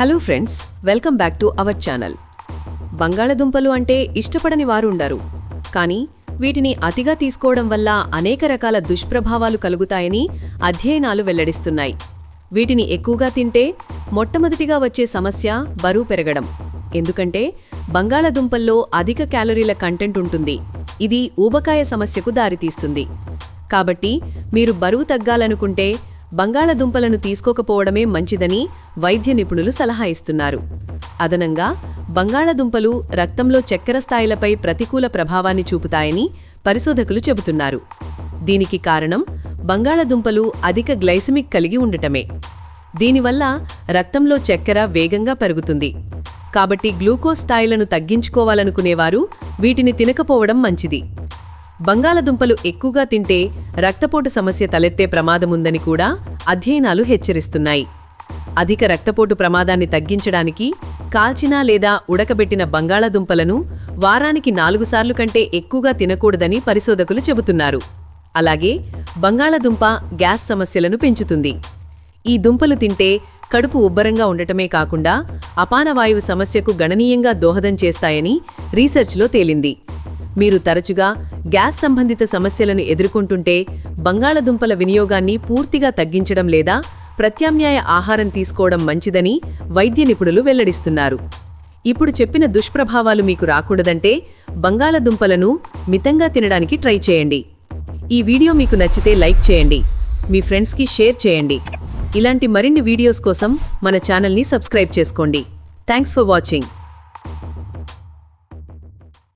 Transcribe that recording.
Hello friends welcome back to our channel. బంగాళదుంపలు అంటే ఇష్టపడని వారు ఉండరు. కానీ వీటిని అతిగా తీసుకోవడం వల్ల అనేక రకాల దుష్ప్రభావాలు కలుగుతాయని అధ్యయనాలు వెల్లడిస్తున్నాయి. వీటిని ఎక్కువగా తింటే మొట్టమొదటిగా వచ్చే సమస్య బరువు పెరగడం. ఎందుకంటే బంగాళదుంపల్లో అధిక క్యాలరీల కంటెంట్ ఉంటుంది. ఇది ఊబకాయ సమస్యకు దారితీస్తుంది. కాబట్టి మీరు బరువు తగ్గాలనుకుంటే బంగాళదుంపలను తీసుకోకపోవడమే మంచిదని వైద్య నిపుణులు సలహా ఇస్తున్నారు. అదనంగా బంగాళదుంపలు రక్తంలో చక్కెర స్థాయిలపై ప్రతికూల ప్రభావాన్ని చూపుతాయని పరిశోధకులు చెబుతున్నారు. దీనికి కారణం బంగాళదుంపలు అధిక గ్లైసమిక్ కలిగి ఉండటమే. దీనివల్ల రక్తంలో చక్కెర వేగంగా పెరుగుతుంది. కాబట్టి గ్లూకోజ్ స్థాయిలను తగ్గించుకోవాలనుకునేవారు వీటిని తినకపోవడం మంచిది. బంగాళదుంపలు ఎక్కువగా తింటే రక్తపోటు సమస్య తలెత్తే ప్రమాదముందని కూడా అధ్యయనాలు హెచ్చరిస్తున్నాయి. అధిక రక్తపోటు ప్రమాదాన్ని తగ్గించడానికి కాల్చిన లేదా ఉడకబెట్టిన బంగాళదుంపలను వారానికి నాలుగు సార్లు కంటే ఎక్కువగా తినకూడదని పరిశోధకులు చెబుతున్నారు. అలాగే బంగాళదుంప గ్యాస్ సమస్యలను పెంచుతుంది. ఈ దుంపలు తింటే కడుపు ఉబ్బరంగా ఉండటమే కాకుండా అపానవాయువు సమస్యకు గణనీయంగా దోహదం చేస్తాయని రీసెర్చ్లో తేలింది. మీరు తరచుగా గ్యాస్ సంబంధిత సమస్యలను ఎదుర్కొంటుంటే బంగాళదుంపల వినియోగాన్ని పూర్తిగా తగ్గించడం లేదా ప్రత్యామ్నాయ ఆహారం తీసుకోవడం మంచిదని వైద్య నిపుణులు వెల్లడిస్తున్నారు. ఇప్పుడు చెప్పిన దుష్ప్రభావాలు మీకు రాకూడదంటే బంగాళదుంపలను మితంగా తినడానికి ట్రై చేయండి. ఈ వీడియో మీకు నచ్చితే లైక్ చేయండి. మీ ఫ్రెండ్స్కి షేర్ చేయండి. ఇలాంటి మరిన్ని వీడియోస్ కోసం మన ఛానల్ని సబ్స్క్రైబ్ చేసుకోండి. Thanks for watching.